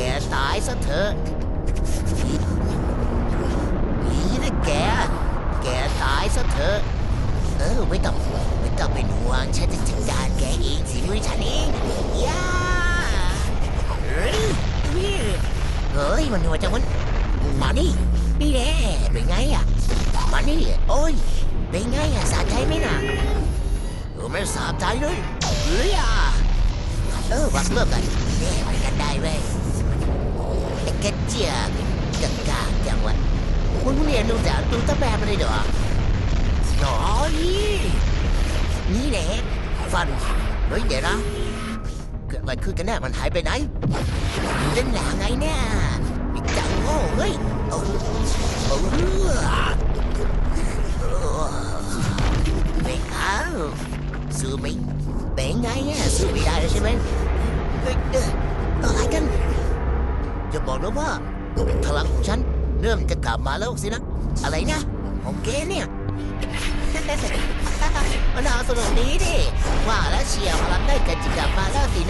แกตายซะเถอะนี่นะแก แกตายซะเถอะ เออไม่ต้องไม่ต้องเป็นห่วงฉันจะจัดการแกเองสิด้วยฉันเองย่าเฮ้ยเฮ้ยมันหัวจังมันมานี่นี่แน่เป็นไงอะมานี่โอ้ยเป็นไงอะสะใจไหมน่ะเออไม่สะใจเลยเฮ้ยอะเออวักเลิกกันแน่ไปกันได้เว้ยไอ้ กระเจียบจังกาจังวะคุณเรียนรู้จักตัวตะแบมาเลยเหรอน้อยนี่แหละฟันเฮ้ยเดี๋ยวนะเกิดอะไรขึ้นกันแน่มันหายไปไหนเล่นหนาไงเนี่ยไอ้จังโง่เฮ้ยโอ้โอ้ไม่เอาสู้ไม่เป็นไงอะสู้ไม่ได้แล้วใช่ไหมเฮ้ยเอ้ออะไรกัน จะบอกนะว่าพลังของฉัน เริ่มจะกลับมาแล้วสินะ อะไรนะของแกเนี่ยมันเอาสนุกนี้ดิว่าแล้วเชียร์พลังได้กันจิกลับมาแล้วสิ